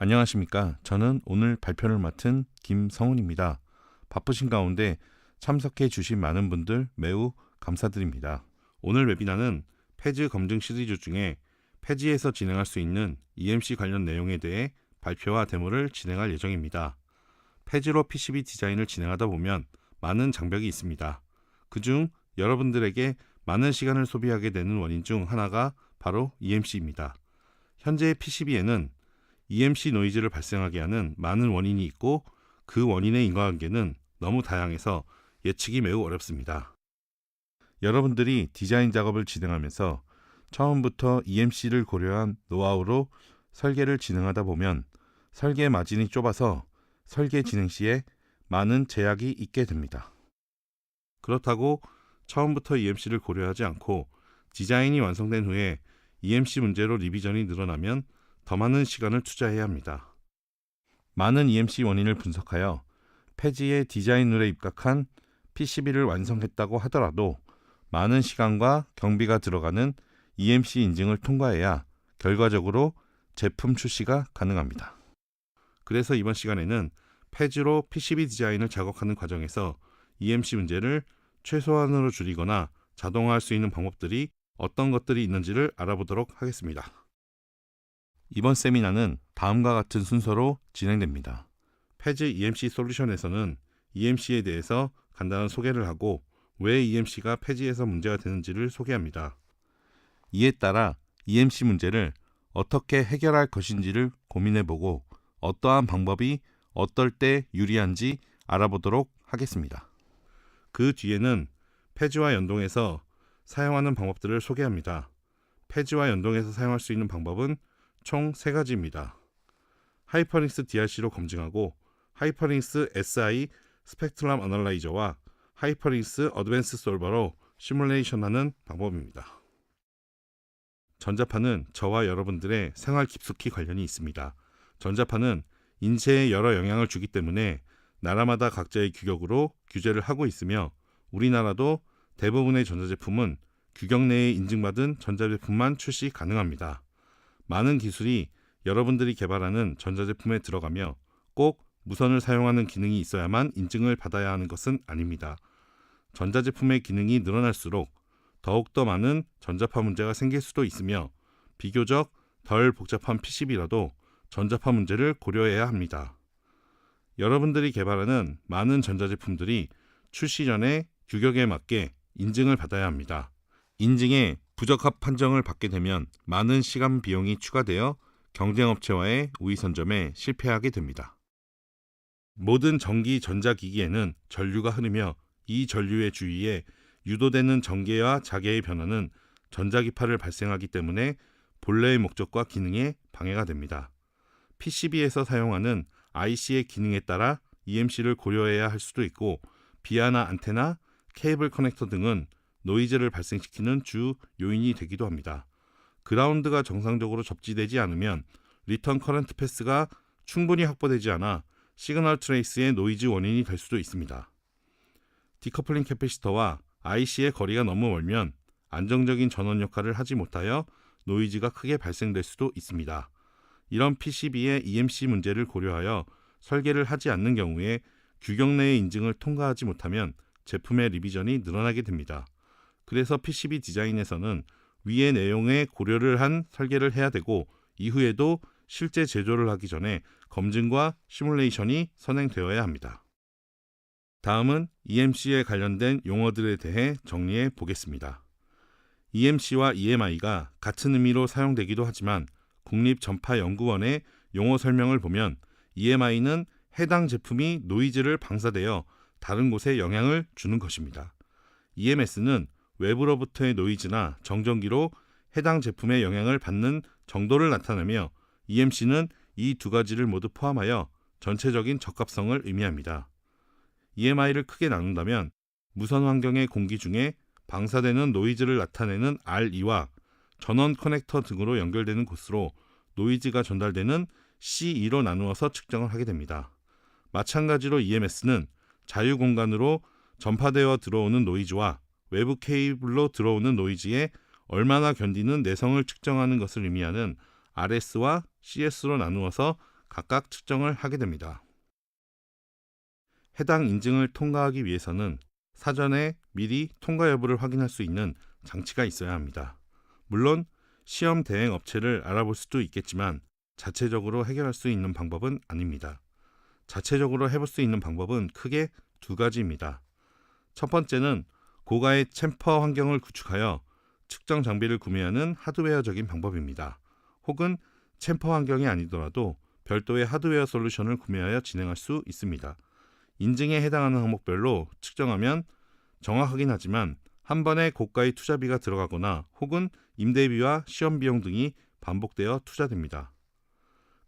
안녕하십니까. 저는 오늘 발표를 맡은 김성훈입니다. 바쁘신 가운데 참석해 주신 많은 분들 매우 감사드립니다. 오늘 웨비나는 패즈 검증 시리즈 중에 패지에서 진행할 수 있는 EMC 관련 내용에 대해 발표와 데모를 진행할 예정입니다. 패지로 PCB 디자인을 진행하다 보면 많은 장벽이 있습니다. 그중 여러분들에게 많은 시간을 소비하게 되는 원인 중 하나가 바로 EMC입니다. 현재 PCB에는 EMC 노이즈를 발생하게 하는 많은 원인이 있고 그 원인의 인과관계는 너무 다양해서 예측이 매우 어렵습니다. 여러분들이 디자인 작업을 진행하면서 처음부터 EMC를 고려한 노하우로 설계를 진행하다 보면 설계 마진이 좁아서 설계 진행 시에 많은 제약이 있게 됩니다. 그렇다고 처음부터 EMC를 고려하지 않고 디자인이 완성된 후에 EMC 문제로 리비전이 늘어나면 더 많은 시간을 투자해야 합니다. 많은 EMC 원인을 분석하여 폐지의 디자인룰에 입각한 PCB를 완성했다고 하더라도 많은 시간과 경비가 들어가는 EMC 인증을 통과해야 결과적으로 제품 출시가 가능합니다. 그래서 이번 시간에는 폐지로 PCB 디자인을 작업하는 과정에서 EMC 문제를 최소한으로 줄이거나 자동화할 수 있는 방법들이 어떤 것들이 있는지를 알아보도록 하겠습니다. 이번 세미나는 다음과 같은 순서로 진행됩니다. 패즈 EMC 솔루션에서는 EMC에 대해서 간단한 소개를 하고 왜 EMC가 패지에서 문제가 되는지를 소개합니다. 이에 따라 EMC 문제를 어떻게 해결할 것인지를 고민해보고 어떠한 방법이 어떨 때 유리한지 알아보도록 하겠습니다. 그 뒤에는 패지와 연동해서 사용하는 방법들을 소개합니다. 패지와 연동해서 사용할 수 있는 방법은 총세 가지입니다. 하이퍼링스 DRC로 검증하고 하이퍼링스 SI 스펙트럼 어널라이저와 하이퍼링스 어드밴스 솔버로 시뮬레이션하는 방법입니다. 전자파는 저와 여러분들의 생활 깊숙이 관련이 있습니다. 전자파는 인체에 여러 영향을 주기 때문에 나라마다 각자의 규격으로 규제를 하고 있으며 우리나라도 대부분의 전자제품은 규격 내에 인증받은 전자제품만 출시 가능합니다. 많은 기술이 여러분들이 개발하는 전자제품에 들어가며 꼭 무선을 사용하는 기능이 있어야만 인증을 받아야 하는 것은 아닙니다. 전자제품의 기능이 늘어날수록 더욱더 많은 전자파 문제가 생길 수도 있으며 비교적 덜 복잡한 PCB라도 전자파 문제를 고려해야 합니다. 여러분들이 개발하는 많은 전자제품들이 출시 전에 규격에 맞게 인증을 받아야 합니다. 인증에 부적합 판정을 받게 되면 많은 시간 비용이 추가되어 경쟁업체와의 우위 선점에 실패하게 됩니다. 모든 전기 전자기기에는 전류가 흐르며 이 전류의 주위에 유도되는 전개와 자개의 변화는 전자기파를 발생하기 때문에 본래의 목적과 기능에 방해가 됩니다. PCB에서 사용하는 IC의 기능에 따라 EMC를 고려해야 할 수도 있고 비아나 안테나, 케이블 커넥터 등은 노이즈를 발생시키는 주 요인이 되기도 합니다. 그라운드가 정상적으로 접지되지 않으면 리턴 커런트 패스가 충분히 확보되지 않아 시그널 트레이스의 노이즈 원인이 될 수도 있습니다. 디커플링 캐패시터와 IC의 거리가 너무 멀면 안정적인 전원 역할을 하지 못하여 노이즈가 크게 발생될 수도 있습니다. 이런 PCB의 EMC 문제를 고려하여 설계를 하지 않는 경우에 규격 내의 인증을 통과하지 못하면 제품의 리비전이 늘어나게 됩니다. 그래서 PCB 디자인에서는 위의 내용에 고려를 한 설계를 해야 되고 이후에도 실제 제조를 하기 전에 검증과 시뮬레이션이 선행되어야 합니다. 다음은 EMC에 관련된 용어들에 대해 정리해 보겠습니다. EMC와 EMI가 같은 의미로 사용되기도 하지만 국립전파연구원의 용어 설명을 보면 EMI는 해당 제품이 노이즈를 방사되어 다른 곳에 영향을 주는 것입니다. EMS는 외부로부터의 노이즈나 정전기로 해당 제품에 영향을 받는 정도를 나타내며 EMC는 이 두 가지를 모두 포함하여 전체적인 적합성을 의미합니다. EMI를 크게 나눈다면 무선 환경의 공기 중에 방사되는 노이즈를 나타내는 RE와 전원 커넥터 등으로 연결되는 곳으로 노이즈가 전달되는 C2로 나누어서 측정을 하게 됩니다. 마찬가지로 EMS는 자유 공간으로 전파되어 들어오는 노이즈와 외부 케이블로 들어오는 노이즈에 얼마나 견디는 내성을 측정하는 것을 의미하는 RS와 CS로 나누어서 각각 측정을 하게 됩니다. 해당 인증을 통과하기 위해서는 사전에 미리 통과 여부를 확인할 수 있는 장치가 있어야 합니다. 물론 시험 대행 업체를 알아볼 수도 있겠지만 자체적으로 해결할 수 있는 방법은 아닙니다. 자체적으로 해볼 수 있는 방법은 크게 두 가지입니다. 첫 번째는 고가의 챔퍼 환경을 구축하여 측정 장비를 구매하는 하드웨어적인 방법입니다. 혹은 챔퍼 환경이 아니더라도 별도의 하드웨어 솔루션을 구매하여 진행할 수 있습니다. 인증에 해당하는 항목별로 측정하면 정확하긴 하지만 한 번에 고가의 투자비가 들어가거나 혹은 임대비와 시험 비용 등이 반복되어 투자됩니다.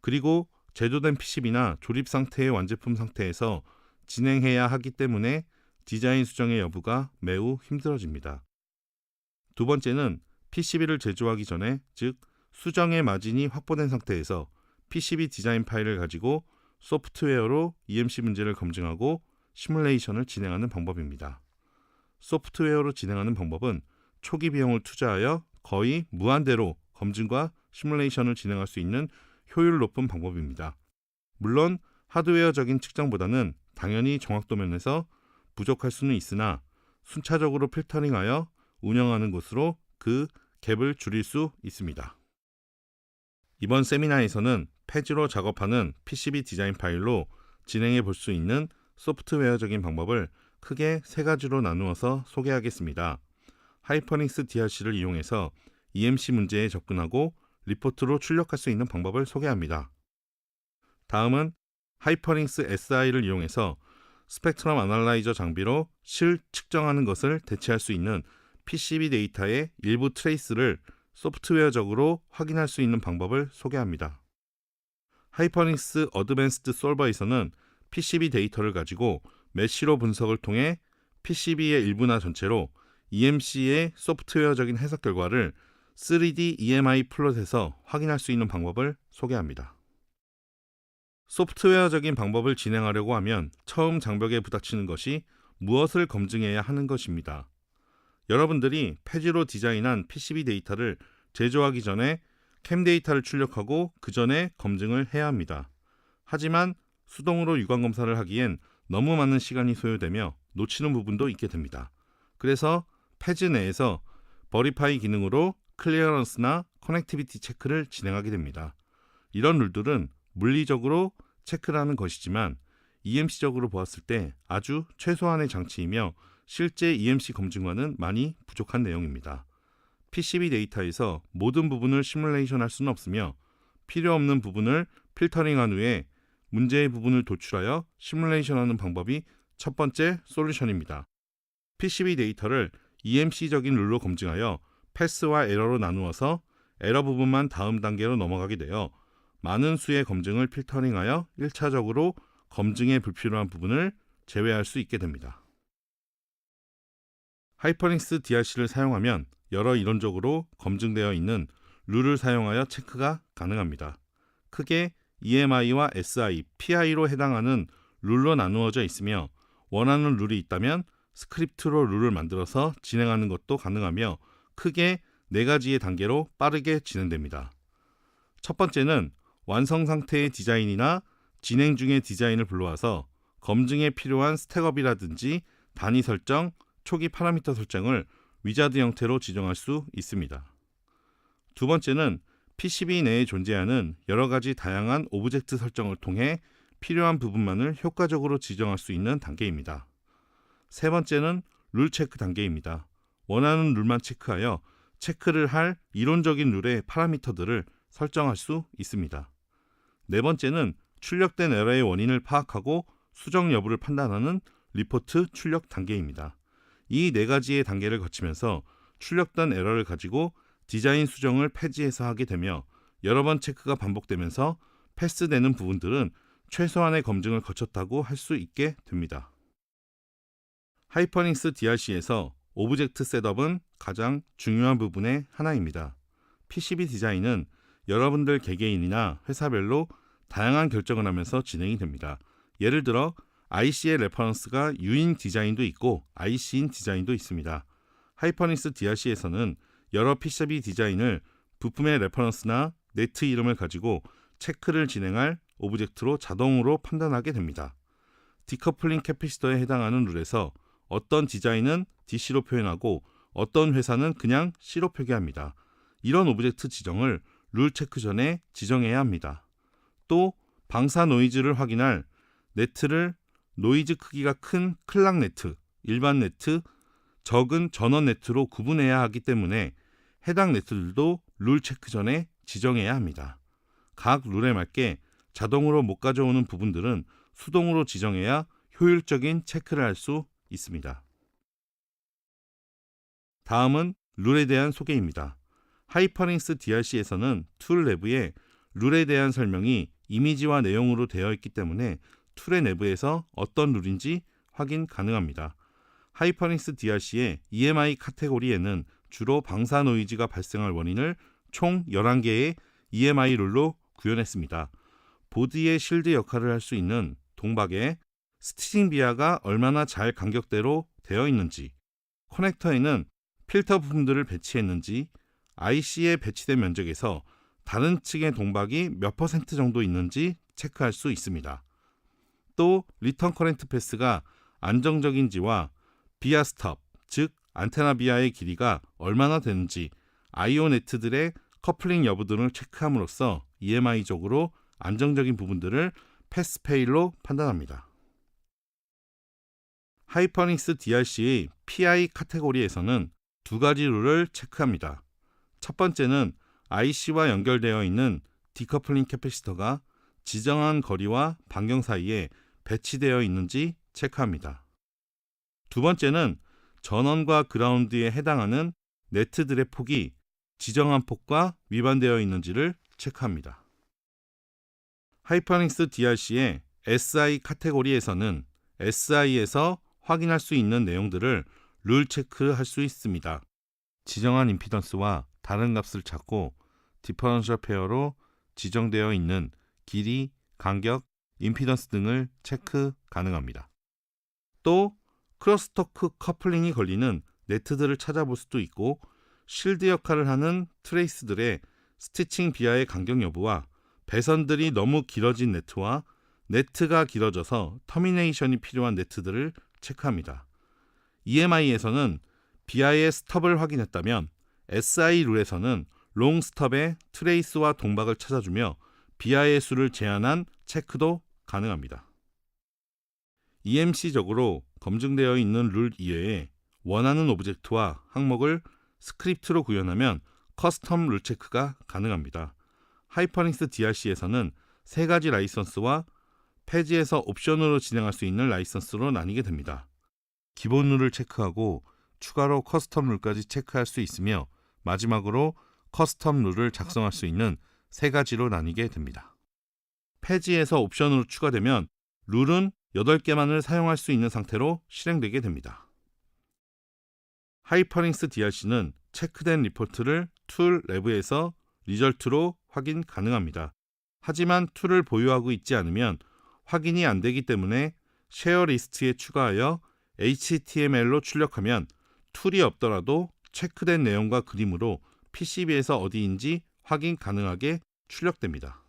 그리고 제조된 PCB나 조립 상태의 완제품 상태에서 진행해야 하기 때문에 디자인 수정의 여부가 매우 힘들어집니다. 두 번째는 PCB를 제조하기 전에 즉 수정의 마진이 확보된 상태에서 PCB 디자인 파일을 가지고 소프트웨어로 EMC 문제를 검증하고 시뮬레이션을 진행하는 방법입니다. 소프트웨어로 진행하는 방법은 초기 비용을 투자하여 거의 무한대로 검증과 시뮬레이션을 진행할 수 있는 효율 높은 방법입니다. 물론 하드웨어적인 측정보다는 당연히 정확도 면에서 부족할 수는 있으나 순차적으로 필터링하여 운영하는 것으로 그 갭을 줄일 수 있습니다. 이번 세미나에서는 패지로 작업하는 PCB 디자인 파일로 진행해 볼 수 있는 소프트웨어적인 방법을 크게 세 가지로 나누어서 소개하겠습니다. 하이퍼닉스 DRC를 이용해서 EMC 문제에 접근하고 리포트로 출력할 수 있는 방법을 소개합니다. 다음은 하이퍼닉스 SI를 이용해서 스펙트럼 아날라이저 장비로 실 측정하는 것을 대체할 수 있는 PCB 데이터의 일부 트레이스를 소프트웨어적으로 확인할 수 있는 방법을 소개합니다. 하이퍼닉스 어드밴스드 솔버에서는 PCB 데이터를 가지고 메쉬로 분석을 통해 PCB의 일부나 전체로 EMC의 소프트웨어적인 해석 결과를 3D EMI 플롯에서 확인할 수 있는 방법을 소개합니다. 소프트웨어적인 방법을 진행하려고 하면 처음 장벽에 부닥치는 것이 무엇을 검증해야 하는 것입니다. 여러분들이 패지로 디자인한 PCB 데이터를 제조하기 전에 캠 데이터를 출력하고 그 전에 검증을 해야 합니다. 하지만 수동으로 유관 검사를 하기엔 너무 많은 시간이 소요되며 놓치는 부분도 있게 됩니다. 그래서 패즈 내에서 버리파이 기능으로 클리어런스나 커넥티비티 체크를 진행하게 됩니다. 이런 룰들은 물리적으로 체크를 하는 것이지만 EMC적으로 보았을 때 아주 최소한의 장치이며 실제 EMC 검증과는 많이 부족한 내용입니다. PCB 데이터에서 모든 부분을 시뮬레이션 할 수는 없으며 필요 없는 부분을 필터링한 후에 문제의 부분을 도출하여 시뮬레이션하는 방법이 첫 번째 솔루션입니다. PCB 데이터를 EMC적인 룰로 검증하여 패스와 에러로 나누어서 에러 부분만 다음 단계로 넘어가게 되어 많은 수의 검증을 필터링하여 1차적으로 검증에 불필요한 부분을 제외할 수 있게 됩니다. 하이퍼닉스 DRC를 사용하면 여러 이론적으로 검증되어 있는 룰을 사용하여 체크가 가능합니다. 크게 EMI와 SI, PI로 해당하는 룰로 나누어져 있으며 원하는 룰이 있다면 스크립트로 룰을 만들어서 진행하는 것도 가능하며 크게 네 가지의 단계로 빠르게 진행됩니다. 첫 번째는 완성 상태의 디자인이나 진행 중의 디자인을 불러와서 검증에 필요한 스택업이라든지 단위 설정, 초기 파라미터 설정을 위자드 형태로 지정할 수 있습니다. 두 번째는 PCB 내에 존재하는 여러 가지 다양한 오브젝트 설정을 통해 필요한 부분만을 효과적으로 지정할 수 있는 단계입니다. 세 번째는 룰 체크 단계입니다. 원하는 룰만 체크하여 체크를 할 이론적인 룰의 파라미터들을 설정할 수 있습니다. 네 번째는 출력된 에러의 원인을 파악하고 수정 여부를 판단하는 리포트 출력 단계입니다. 이 네 가지의 단계를 거치면서 출력된 에러를 가지고 디자인 수정을 폐지해서 하게 되며 여러 번 체크가 반복되면서 패스되는 부분들은 최소한의 검증을 거쳤다고 할 수 있게 됩니다. 하이퍼닉스 DRC에서 오브젝트 셋업은 가장 중요한 부분의 하나입니다. PCB 디자인은 여러분들 개개인이나 회사별로 다양한 결정을 하면서 진행이 됩니다. 예를 들어 IC의 레퍼런스가 U인 디자인도 있고 IC인 디자인도 있습니다. 하이퍼닉스 DRC에서는 여러 PCB 디자인을 부품의 레퍼런스나 네트 이름을 가지고 체크를 진행할 오브젝트로 자동으로 판단하게 됩니다. 디커플링 캐피시터에 해당하는 룰에서 어떤 디자인은 DC로 표현하고 어떤 회사는 그냥 C로 표기합니다. 이런 오브젝트 지정을 룰 체크 전에 지정해야 합니다. 또 방사 노이즈를 확인할 네트를 노이즈 크기가 큰 클락 네트, 일반 네트, 적은 전원 네트로 구분해야 하기 때문에 해당 네트들도 룰 체크 전에 지정해야 합니다. 각 룰에 맞게 자동으로 못 가져오는 부분들은 수동으로 지정해야 효율적인 체크를 할 수 있습니다. 다음은 룰에 대한 소개입니다. 하이퍼링스 DRC에서는 툴 내부에 룰에 대한 설명이 이미지와 내용으로 되어 있기 때문에 툴의 내부에서 어떤 룰인지 확인 가능합니다. 하이퍼링스 DRC의 EMI 카테고리에는 주로 방사 노이즈가 발생할 원인을 총 11개의 EMI 룰로 구현했습니다. 보드의 실드 역할을 할 수 있는 동박에 스티칭 비아가 얼마나 잘 간격대로 되어 있는지, 커넥터에는 필터 부품들을 배치했는지, IC에 배치된 면적에서 다른 층의 동박이 몇 퍼센트 정도 있는지 체크할 수 있습니다. 또 리턴 커렌트 패스가 안정적인지와 비아 스톱, 즉 안테나 비아의 길이가 얼마나 되는지 아이오 네트들의 커플링 여부 등을 체크함으로써 EMI적으로 안정적인 부분들을 패스페일로 판단합니다. 하이퍼닉스 DRC의 PI 카테고리에서는 두 가지 룰을 체크합니다. 첫 번째는 IC와 연결되어 있는 디커플링 캐패시터가 지정한 거리와 반경 사이에 배치되어 있는지 체크합니다. 두 번째는 전원과 그라운드에 해당하는 네트들의 폭이 지정한 폭과 위반되어 있는지를 체크합니다. 하이퍼닉스 DRC의 SI 카테고리에서는 SI에서 확인할 수 있는 내용들을 룰 체크할 수 있습니다. 지정한 임피던스와 다른 값을 찾고 디퍼런셜 페어로 지정되어 있는 길이, 간격, 임피던스 등을 체크 가능합니다. 또 크로스토크 커플링이 걸리는 네트들을 찾아볼 수도 있고 실드 역할을 하는 트레이스들의 스티칭 비하의 간격 여부와 배선들이 너무 길어진 네트와 네트가 길어져서 터미네이션이 필요한 네트들을 체크합니다. EMI에서는 비하의 스톱을 확인했다면 SI 룰에서는 롱 스톱의 트레이스와 동박을 찾아주며 비하의 수를 제한한 체크도 가능합니다. EMC적으로 검증되어 있는 룰 이외에 원하는 오브젝트와 항목을 스크립트로 구현하면 커스텀 룰 체크가 가능합니다. 하이퍼닉스 DRC에서는 세 가지 라이선스와 페이지에서 옵션으로 진행할 수 있는 라이선스로 나뉘게 됩니다. 기본 룰을 체크하고 추가로 커스텀 룰까지 체크할 수 있으며 마지막으로 커스텀 룰을 작성할 수 있는 세 가지로 나뉘게 됩니다. 페이지에서 옵션으로 추가되면 룰은 8개만을 사용할 수 있는 상태로 실행되게 됩니다. 하이퍼링스 DRC는 체크된 리포트를 툴 레브에서 리절트로 확인 가능합니다. 하지만 툴을 보유하고 있지 않으면 확인이 안 되기 때문에 쉐어 리스트에 추가하여 HTML로 출력하면 툴이 없더라도 체크된 내용과 그림으로 PCB에서 어디인지 확인 가능하게 출력됩니다.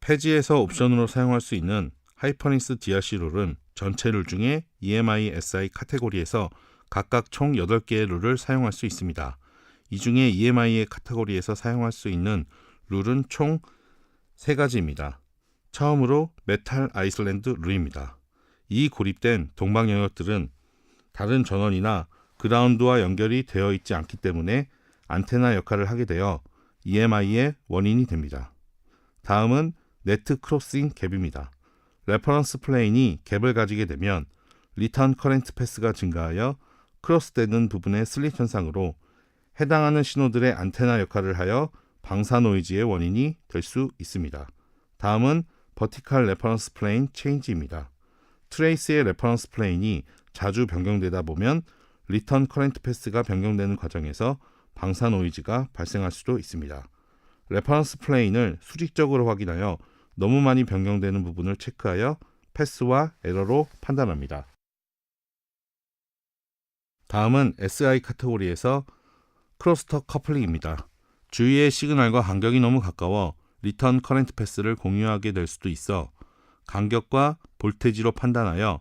페이지에서 옵션으로 사용할 수 있는 하이퍼닉스 DRC 룰은 전체 룰 중에 EMI SI 카테고리에서 각각 총 8개의 룰을 사용할 수 있습니다. 이 중에 EMI의 카테고리에서 사용할 수 있는 룰은 총 3가지입니다. 처음으로 메탈 아이슬란드 룰입니다. 이 고립된 동방 영역들은 다른 전원이나 그라운드와 연결이 되어 있지 않기 때문에 안테나 역할을 하게 되어 EMI의 원인이 됩니다. 다음은 네트 크로싱 갭입니다. 레퍼런스 플레인이 갭을 가지게 되면 리턴 커렌트 패스가 증가하여 크로스되는 부분의 슬릿 현상으로 해당하는 신호들의 안테나 역할을 하여 방사 노이즈의 원인이 될 수 있습니다. 다음은 버티칼 레퍼런스 플레인 체인지입니다. 트레이스의 레퍼런스 플레인이 자주 변경되다 보면 리턴 커렌트 패스가 변경되는 과정에서 방사 노이즈가 발생할 수도 있습니다. 레퍼런스 플레인을 수직적으로 확인하여 너무 많이 변경되는 부분을 체크하여 패스와 에러로 판단합니다. 다음은 SI 카테고리에서 크로스터 커플링입니다. 주위의 시그널과 간격이 너무 가까워 리턴 커렌트 패스를 공유하게 될 수도 있어 간격과 볼테지로 판단하여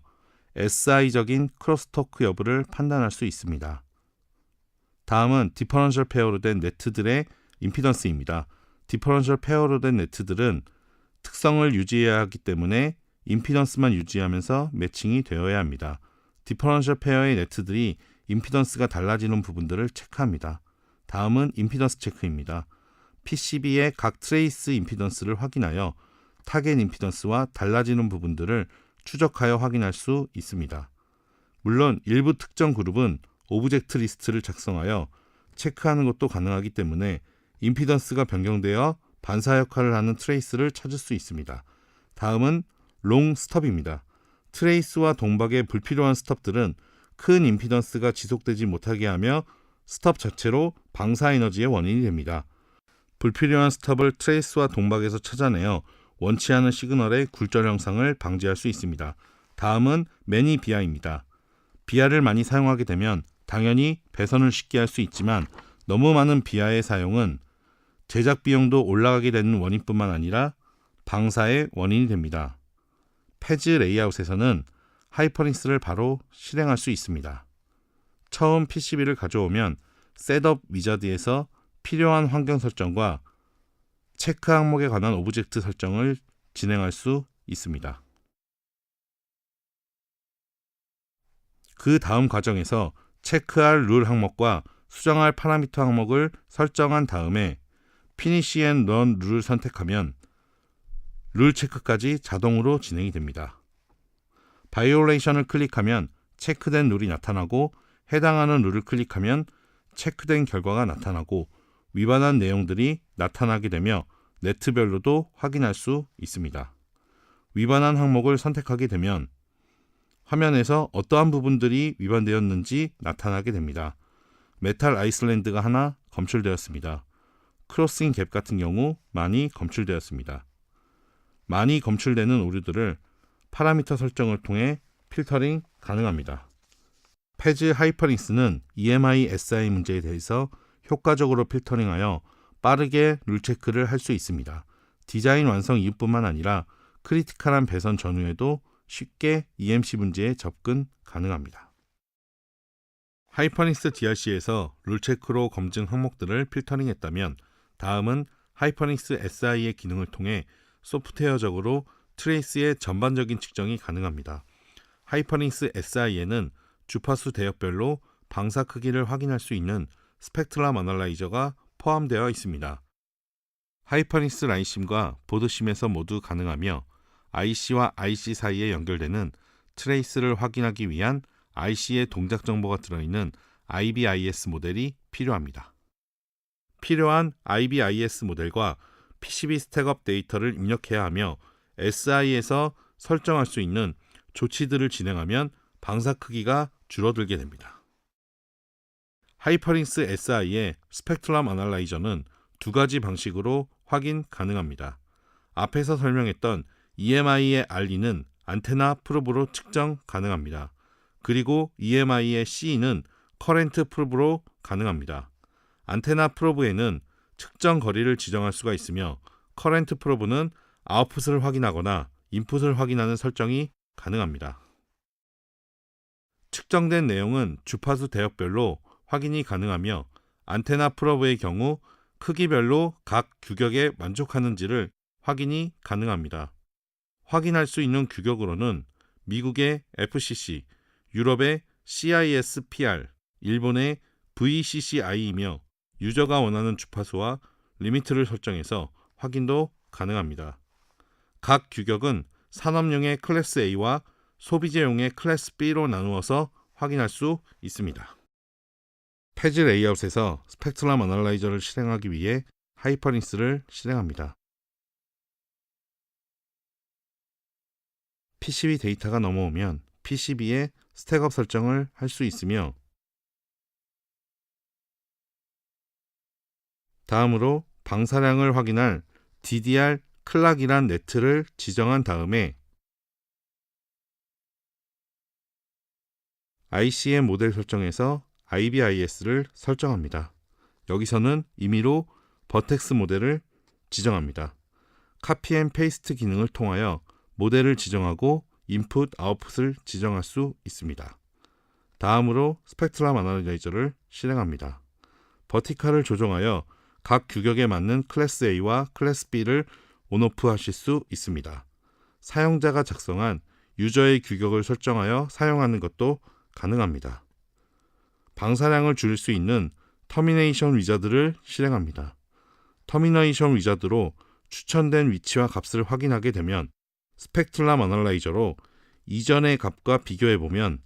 SI적인 크로스토크 여부를 판단할 수 있습니다. 다음은 디퍼런셜 페어로 된 네트들의 임피던스입니다. 디퍼런셜 페어로 된 네트들은 특성을 유지해야 하기 때문에 임피던스만 유지하면서 매칭이 되어야 합니다. 디퍼런셜 페어의 네트들이 임피던스가 달라지는 부분들을 체크합니다. 다음은 임피던스 체크입니다. PCB의 각 트레이스 임피던스를 확인하여 타겟 임피던스와 달라지는 부분들을 추적하여 확인할 수 있습니다. 물론 일부 특정 그룹은 오브젝트 리스트를 작성하여 체크하는 것도 가능하기 때문에 임피던스가 변경되어 반사 역할을 하는 트레이스를 찾을 수 있습니다. 다음은 롱 스톱입니다. 트레이스와 동박의 불필요한 스톱들은 큰 임피던스가 지속되지 못하게 하며 스톱 자체로 방사 에너지의 원인이 됩니다. 불필요한 스톱을 트레이스와 동박에서 찾아내어 원치 않은 시그널의 굴절 형상을 방지할 수 있습니다. 다음은 매니 비아입니다. 비아를 많이 사용하게 되면 당연히 배선을 쉽게 할 수 있지만 너무 많은 비아의 사용은 제작 비용도 올라가게 되는 원인뿐만 아니라 방사의 원인이 됩니다. 패즈 레이아웃에서는 하이퍼링스를 바로 실행할 수 있습니다. 처음 PCB를 가져오면 셋업 위자드에서 필요한 환경 설정과 체크 항목에 관한 오브젝트 설정을 진행할 수 있습니다. 그 다음 과정에서 체크할 룰 항목과 수정할 파라미터 항목을 설정한 다음에 피니시 앤 런 룰을 선택하면 룰 체크까지 자동으로 진행이 됩니다. 바이올레이션을 클릭하면 체크된 룰이 나타나고 해당하는 룰을 클릭하면 체크된 결과가 나타나고 위반한 내용들이 나타나게 되며 네트별로도 확인할 수 있습니다. 위반한 항목을 선택하게 되면 화면에서 어떠한 부분들이 위반되었는지 나타나게 됩니다. 메탈 아이슬랜드가 하나 검출되었습니다. 크로싱 갭 같은 경우 많이 검출되었습니다. 많이 검출되는 오류들을 파라미터 설정을 통해 필터링 가능합니다. 패즈 하이퍼링스는 EMI SI 문제에 대해서 효과적으로 필터링하여 빠르게 룰 체크를 할 수 있습니다. 디자인 완성 이후뿐만 아니라 크리티컬한 배선 전후에도 쉽게 EMC 문제에 접근 가능합니다. 하이퍼닉스 DRC에서 룰 체크로 검증 항목들을 필터링했다면 다음은 하이퍼닉스 SI의 기능을 통해 소프트웨어적으로 트레이스의 전반적인 측정이 가능합니다. 하이퍼닉스 SI에는 주파수 대역별로 방사 크기를 확인할 수 있는 스펙트럼 어널라이저가 포함되어 있습니다. 하이퍼닉스 라인심과 보드심에서 모두 가능하며 IC와 IC 사이에 연결되는 트레이스를 확인하기 위한 IC의 동작 정보가 들어있는 IBIS 모델이 필요합니다. 필요한 IBIS 모델과 PCB 스택업 데이터를 입력해야 하며 SI에서 설정할 수 있는 조치들을 진행하면 방사 크기가 줄어들게 됩니다. 하이퍼링스 SI의 스펙트럼 어널라이저는 두 가지 방식으로 확인 가능합니다. 앞에서 설명했던 EMI의 RE는 안테나 프로브로 측정 가능합니다. 그리고 EMI의 C는 커렌트 프로브로 가능합니다. 안테나 프로브에는 측정 거리를 지정할 수가 있으며 커렌트 프로브는 아웃풋을 확인하거나 인풋을 확인하는 설정이 가능합니다. 측정된 내용은 주파수 대역별로 확인이 가능하며 안테나 프로브의 경우 크기별로 각 규격에 만족하는지를 확인이 가능합니다. 확인할 수 있는 규격으로는 미국의 FCC, 유럽의 CISPR, 일본의 VCCI이며 유저가 원하는 주파수와 리미트를 설정해서 확인도 가능합니다. 각 규격은 산업용의 클래스 A와 소비재용의 클래스 B로 나누어서 확인할 수 있습니다. 패즈 레이아웃에서 스펙트럼 어널라이저를 실행하기 위해 하이퍼링스를 실행합니다. PCB 데이터가 넘어오면 PCB에 스택업 설정을 할 수 있으며 다음으로 방사량을 확인할 DDR 클락이란 네트를 지정한 다음에 ICM 모델 설정에서 IBIS를 설정합니다. 여기서는 임의로 버텍스 모델을 지정합니다. 카피 앤 페이스트 기능을 통하여 모델을 지정하고 인풋, 아웃풋을 지정할 수 있습니다. 다음으로 스펙트럼 아날라이저를 실행합니다. 버티컬을 조정하여 각 규격에 맞는 클래스 A와 클래스 B를 온오프 하실 수 있습니다. 사용자가 작성한 유저의 규격을 설정하여 사용하는 것도 가능합니다. 방사량을 줄일 수 있는 터미네이션 위자드를 실행합니다. 터미네이션 위자드로 추천된 위치와 값을 확인하게 되면 스펙트럼 어널라이저로 이전의 값과 비교해 보면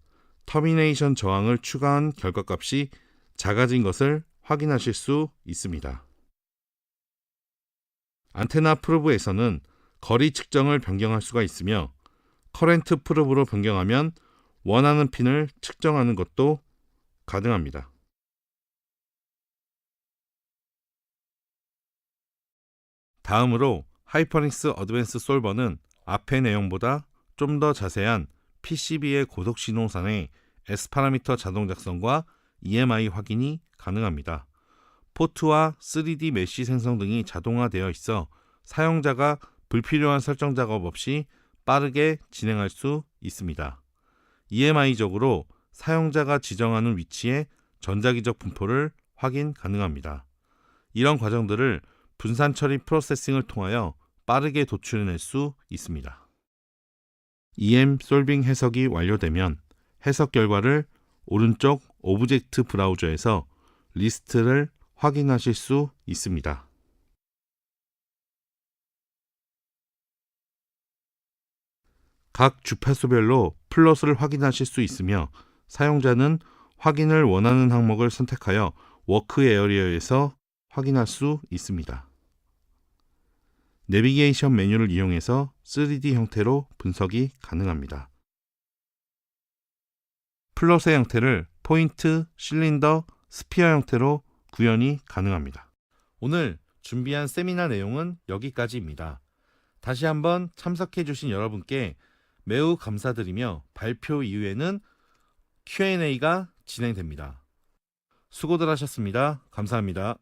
터미네이션 저항을 추가한 결과값이 작아진 것을 확인하실 수 있습니다. 안테나 프로브에서는 거리 측정을 변경할 수가 있으며 커렌트 프로브로 변경하면 원하는 핀을 측정하는 것도 가능합니다. 다음으로 하이퍼닉스 어드밴스 솔버는 앞의 내용보다 좀 더 자세한 PCB의 고속 신호상의 S 파라미터 자동 작성과 EMI 확인이 가능합니다. 포트와 3D 메쉬 생성 등이 자동화되어 있어 사용자가 불필요한 설정 작업 없이 빠르게 진행할 수 있습니다. EMI적으로 사용자가 지정하는 위치에 전자기적 분포를 확인 가능합니다. 이런 과정들을 분산 처리 프로세싱을 통하여 빠르게 도출해낼 수 있습니다. EM 솔빙 해석이 완료되면 해석 결과를 오른쪽 오브젝트 브라우저에서 리스트를 확인하실 수 있습니다. 각 주파수별로 플롯을 확인하실 수 있으며 사용자는 확인을 원하는 항목을 선택하여 워크 에어리어에서 확인할 수 있습니다. 내비게이션 메뉴를 이용해서 3D 형태로 분석이 가능합니다. 플롯의 형태를 포인트, 실린더, 스피어 형태로 구현이 가능합니다. 오늘 준비한 세미나 내용은 여기까지입니다. 다시 한번 참석해 주신 여러분께 매우 감사드리며 발표 이후에는 Q&A가 진행됩니다. 수고들 하셨습니다. 감사합니다.